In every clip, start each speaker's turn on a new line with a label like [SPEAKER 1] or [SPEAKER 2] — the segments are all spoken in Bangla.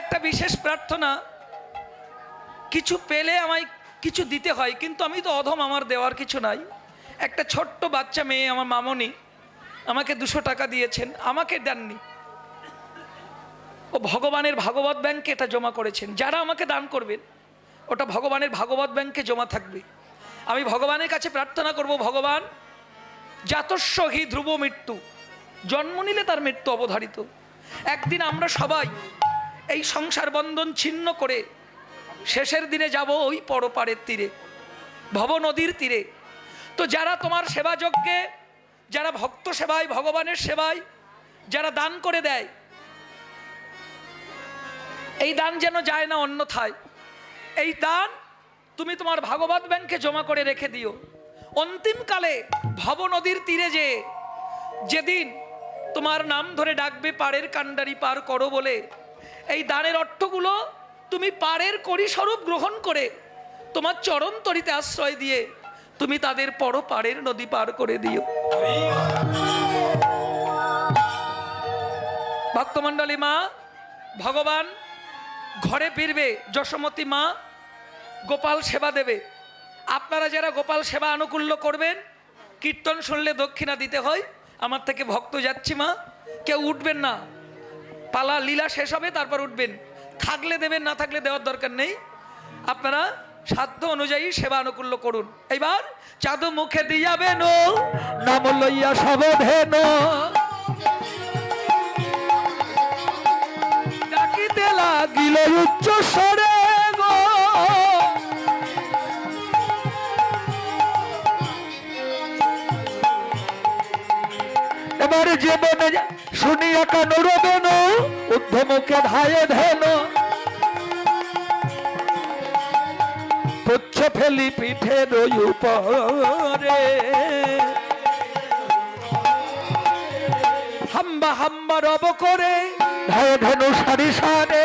[SPEAKER 1] একটা বিশেষ প্রার্থনা, কিছু পেলে আমায় কিছু দিতে হয়, কিন্তু আমি তো অধম, আমার দেওয়ার কিছু নাই। একটা ছোট্ট বাচ্চা মেয়ে, আমার মামনি, আমাকে দুশো টাকা দিয়েছেন, আমাকে দেননি। ও ভগবানের ভাগবত ব্যাংকে এটা জমা করেছেন, যারা আমাকে দান করবেন, ওটা ভগবানের ভাগবত ব্যাংকে জমা থাকবে। আমি ভগবানের কাছে প্রার্থনা করব, ভগবান জাতস্য হি ধ্রুব মৃত্যু, জন্ম নিলে তার মৃত্যু অবধারিত। একদিন আমরা সবাই এই সংসার বন্ধন ছিন্ন করে শেষের দিনে যাব ওই পরপারের তীরে ভব নদীর তীরে। তো যারা তোমার সেবা যজ্ঞে, যারা ভক্ত সেবায়, ভগবানের সেবায়, যারা দান করে দেয়, এই দান যেন যায় না অন্যথায়। এই দান তুমি তোমার ভাগবত ব্যাংকে জমা করে রেখে দিও। অন্তিমকালে ভব নদীর তীরে যে, যেদিন তোমার নাম ধরে ডাকবে পাড়ের কাণ্ডারি পার করো বলে এই দানের অর্থগুলো তুমি পাড়ের করিস্বরূপ গ্রহণ করে তোমার চরণ তরিতে আশ্রয় দিয়ে তুমি তাদের পর পাড়ের নদী পার করে দিও। ভক্তমণ্ডলী মা, ভগবান ঘরে ফিরবে, যশোমতী মা, গোপাল সেবা দেবে। আপনারা যারা গোপাল সেবা আনুকূল্য করবেন, কীর্তন শুনলে দক্ষিণা দিতে হয়। আমার থেকে ভক্ত যাচ্ছি মা, কেউ উঠবেন না। পালা, লীলা শেষ হবে, তারপর উঠবেন। থাকলে দেবেন, না থাকলে দেওয়ার দরকার নেই। আপনারা সাধ্য অনুযায়ী সেবা আনুকূল্য করুন। এইবার চাদু মুখে দিয়াবেন নাম লইয়া সবধেন ডাকিতে লাগিল উচ্চ স্বরে গো। এবার যে বনে শুনিয়া কানুর বেন উদ্ধমুখে ধায়ে ধেন। পুচ্ছ ফেলি পিঠে রই উপরে। হাম্বা হাম্বা রব করে, ধায়ে ধেনু সারি সারে।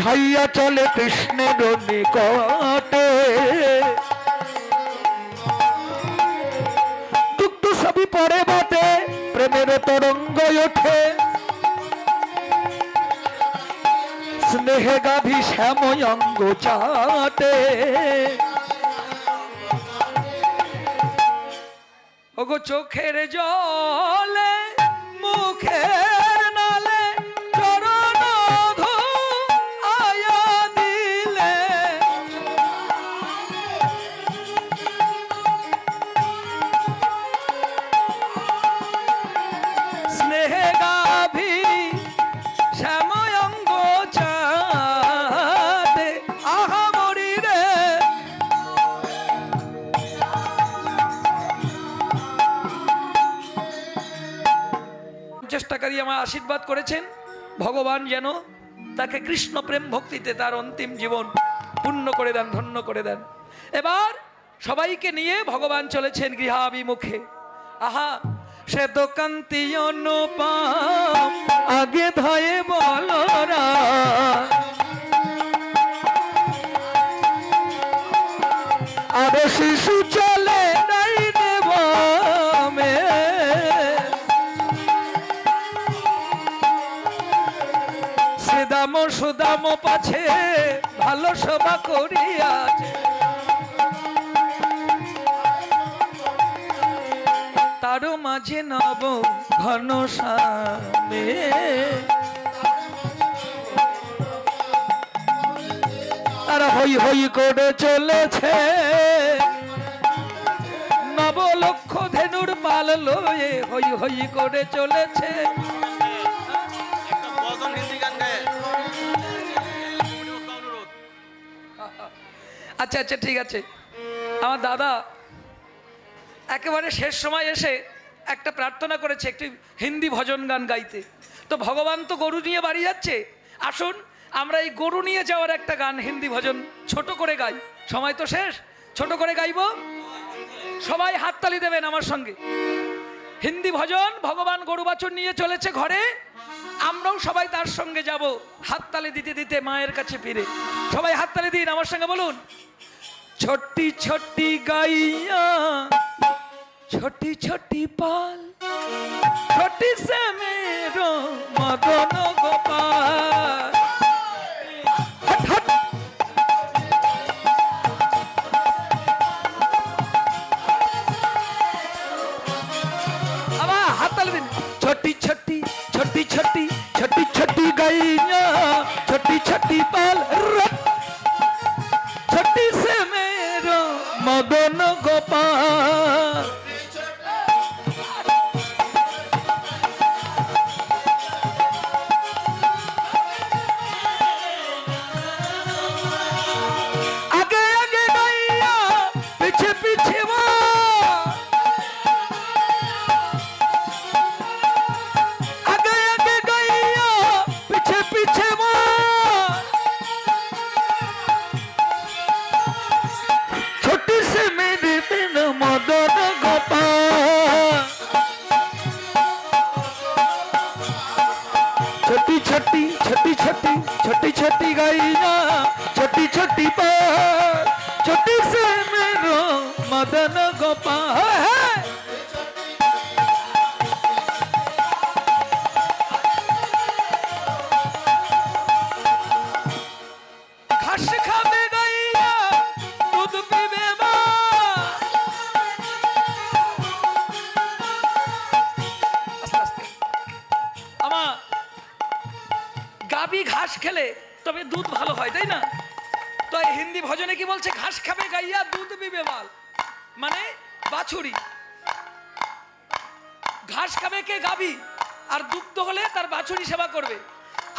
[SPEAKER 1] ধাইয়া চলে কৃষ্ণের নিকটে। স্নেহে গাভী শ্যাময়ঙ্গ চাটে। ওগো চোখের জলে মুখের আমার আশীর্বাদ করেছেন। ভগবান যেন তাকে কৃষ্ণ প্রেম ভক্তিতে তার অন্তিম জীবন পূর্ণ করে দেন, ধন্য করে দেন। এবার সবাইকে নিয়ে ভগবান চলেছেন গৃহাভিমুখে। আহা, সে দোকান্তি অনুপাম, আগে ধয়ে বলরা আর শিশু চলে পাছে ভালো সভা করিয়াছে তারও মাঝে নব ঘন সামে। তারা হই হই করে চলেছে। নব লক্ষ ধেনুর পাল লয়ে হই হই করে চলেছে। আচ্ছা আচ্ছা ঠিক আছে। আমার দাদা একেবারে শেষ সময় এসে একটা প্রার্থনা করেছে একটি হিন্দি ভজন গান গাইতে। তো ভগবান তো গরু নিয়ে বাড়ি যাচ্ছে। আসুন, আমরা এই গরু নিয়ে যাওয়ার একটা গান, হিন্দি ভজন, ছোট করে গাই। সময় তো শেষ, ছোট করে গাইব? সবাই হাততালি দেবেন আমার সঙ্গে। হিন্দি ভজন ভগবান গরু বাছুর নিয়ে চলেছে ঘরে। আমরাও সবাই তার সঙ্গে যাব। হাততালি দিতে দিতে মায়ের কাছে ফিরে। সবাই হাততালি দিন, আমার সঙ্গে বলুন। ছোটি ছোটি গাইয়া ছোটি ছোটি পাল ছোটি সে মদন গোপাল। छोटी छोटी ভজনে কি বলছে, ঘাস খাবে গাইয়া, দুধ পিবে মাল মানে বাছুরি। ঘাস খাবে কে গাবি আর দুগ্ধ হলে তার বাছুরি সেবা করবে।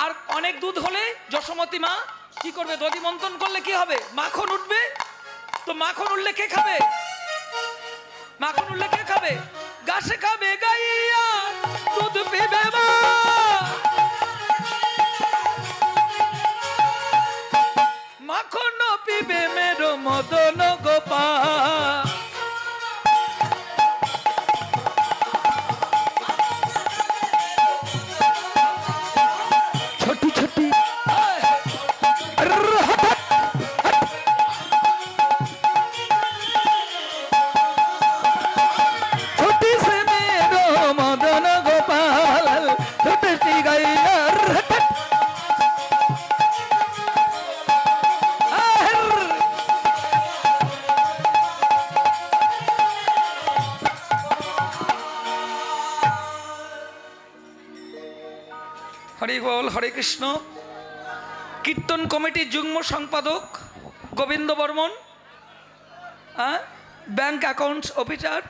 [SPEAKER 1] আর অনেক দুধ হলে যশোমতী মা কি করবে? দধি মন্থন করলে কি হবে? মাখন উঠবে। তো মাখন উঠলে কে খাবে? মাখন উঠলে কে খাবে? ঘাস খাবে গাইয়া, দুধ পিবে মা। মাখন পিবে মেরো মদন গোপাল। বল, হরে কৃষ্ণ। কীর্তন কমিটির যুগ্ম সম্পাদক গোবিন্দ বর্মন হ্যাঁ bank accounts officer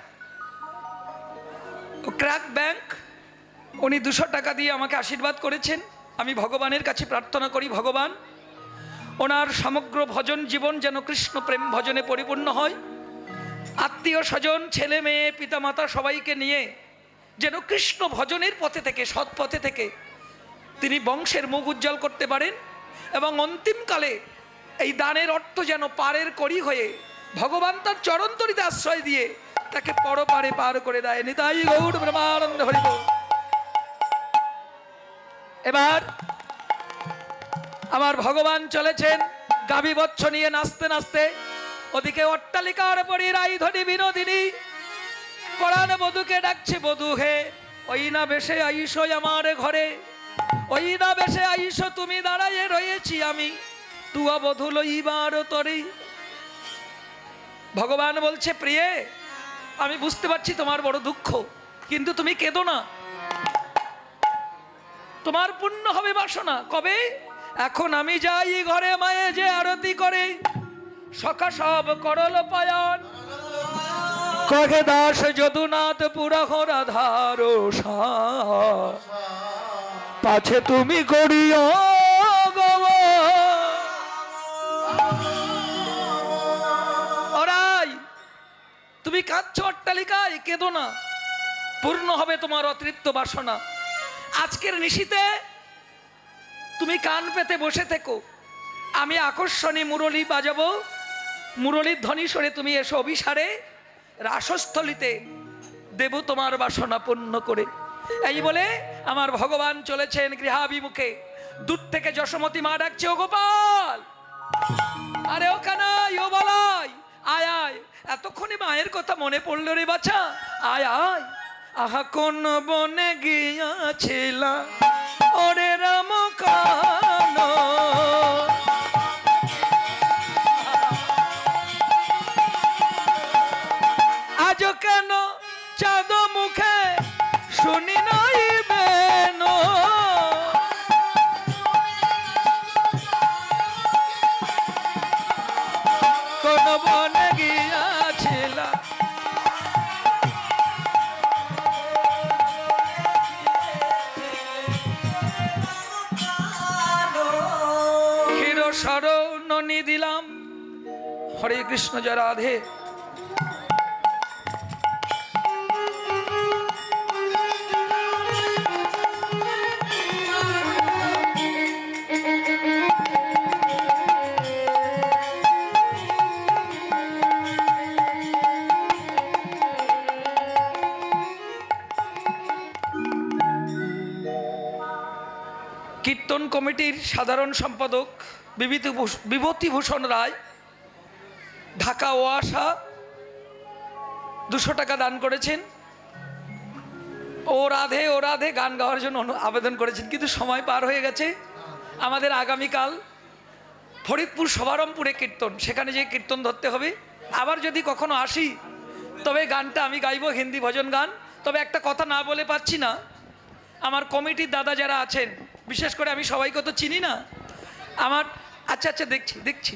[SPEAKER 1] crack bank, উনি দুশো টাকা দিয়ে আমাকে আশীর্বাদ করেছেন। আমি ভগবানের কাছে প্রার্থনা করি, ভগবান, ওনার সমগ্র ভজন জীবন যেন কৃষ্ণ প্রেম ভজনে পরিপূর্ণ হয়। আত্মীয় স্বজন, ছেলে মেয়ে, পিতামাতা সবাইকে নিয়ে যেন কৃষ্ণ ভজনের পথে থেকে সৎ পথে থেকে তিনি বংশের মুখ উজ্জ্বল করতে পারেন এবং অন্তিমকালে এই দানের অর্থ যেন পারের করি হয়ে ভগবান তার চরণতরিতে আশ্রয় দিয়ে তাকে পরপারে পার করে দেয়। নিতাই গৌর ব্রহ্মানন্দ হরিব। এবার আমার ভগবান চলেছেন গাভী বচ্ছ নিয়ে নাচতে নাচতে। ওদিকে অট্টালিকার পরি রাই ধরি বিনোদিনী। পরাণ বধুকে ডাকছে বধু হে, ওই না বেশে আইসো আমার ঘরে। ওই না বেশে আইসো, তুমি দাঁড়াইয়ে রয়েছি আমি। তুয়া বধু লইবার তরে। ভগবান বলছে, প্রিয়ে, আমি বুঝতে পারছি তোমার বড় দুঃখ, কিন্তু তুমি কেঁদো না। তোমার পুণ্য হবে বাসনা। কবে? এখন আমি যাই ঘরে মায়ে যে আরতি করে। সখা সব করল পায়ন। কহে দাস যদুনাথ পুরা রাধার পাছে তুমি করিও তুমি কাঁদছ অট্টালিকায়, কেঁদো না। পূর্ণ হবে তোমার অতৃপ্ত বাসনা। আজকের নিশিতে তুমি কান পেতে বসে থেকো। আমি আকর্ষণী মুরলী বাজাবো। মুরলীর ধ্বনি সরে তুমি এসো অভিসারে। রাসস্থলিতে দেব তোমার বাসনা পূর্ণ করে। এই বলে আমার ভগবান চলেছেন গৃহাভিমুখে। দূর থেকে যশোমতী মা ডাকছে, ও গোপাল! আরে ও কানাই ও বলাই! আয় আয়! এতক্ষণে মায়ের কথা মনে পড়ল রে বাচ্চা আয় আয়! আহা, কোন বনে গিয়াছিলাম ওরে রাম কানো আজ কেন চাঁদ মুখে শুনি ক্ষীর দিলাম। হরে কৃষ্ণ জয় রাধে। কমিটির সাধারণ সম্পাদক বিভূতি বিভূতিভূষণ রায় ঢাকা ওয়াসা দুশো টাকা দান করেছেন। ও রাধে ও রাধে গান গাওয়ার জন্য আবেদন করেছেন। কিন্তু সময় পার হয়ে গেছে। আমাদের আগামীকাল ফরিদপুর সবারমপুরে কীর্তন। সেখানে যে কীর্তন ধরতে হবে। আবার যদি কখনো আসি, তবে গানটা আমি গাইবো, হিন্দি ভজন গান। তবে একটা কথা না বলে পাচ্ছি না। আমার কমিটির দাদা যারা আছেন বিশেষ করে আমি সবাইকে তো চিনি না। আমার আচ্ছা আচ্ছা দেখছি দেখছি।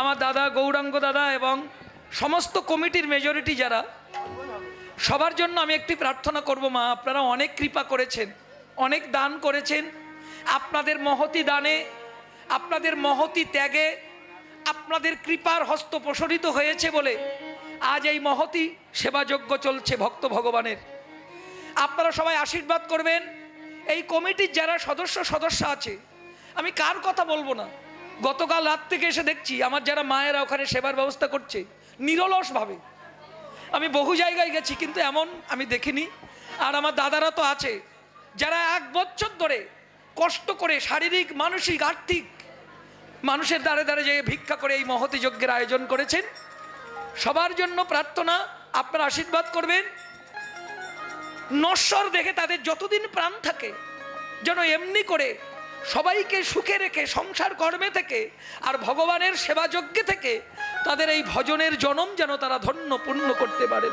[SPEAKER 1] আমার দাদা, গৌরাঙ্গ দাদা এবং সমস্ত কমিটির মেজরিটি যারা, সবার জন্য আমি একটি প্রার্থনা করব মা, আপনারা অনেক কৃপা করেছেন, অনেক দান করেছেন। আপনাদের মহতি দানে, আপনাদের মহতি ত্যাগে, আপনাদের কৃপার হস্ত প্রসারিত হয়েছে বলে আজ এই মহতি সেবাযজ্ঞ চলছে ভক্ত ভগবানের। আপনারা সবাই আশীর্বাদ করবেন। এই কমিটির যারা সদস্য সদস্য আছে, আমি কার কথা বলব না? গতকাল রাত থেকে এসে দেখছি, আমার যারা মায়েরা ওখানে সেবার ব্যবস্থা করছে, নিরলসভাবে। আমি বহু জায়গায় গেছি, কিন্তু এমন আমি দেখিনি। আর আমার দাদারা তো আছে, যারা এক বছর ধরে কষ্ট করে শারীরিক, মানসিক, আর্থিক মানুষের দ্বারে দ্বারে যে ভিক্ষা করে এই মহতি যজ্ঞের আয়োজন করেছেন। সবার জন্য প্রার্থনা, আপনারা আশীর্বাদ করবেন। নশ্বর দেখে তাদের যতদিন প্রাণ থাকে, যেন এমনি করে সবাইকে সুখে রেখে সংসার কর্মে থেকে আর ভগবানের সেবাযজ্ঞে থেকে তাদের এই ভজনের জনম যেন তারা ধন্য পূর্ণ করতে পারেন।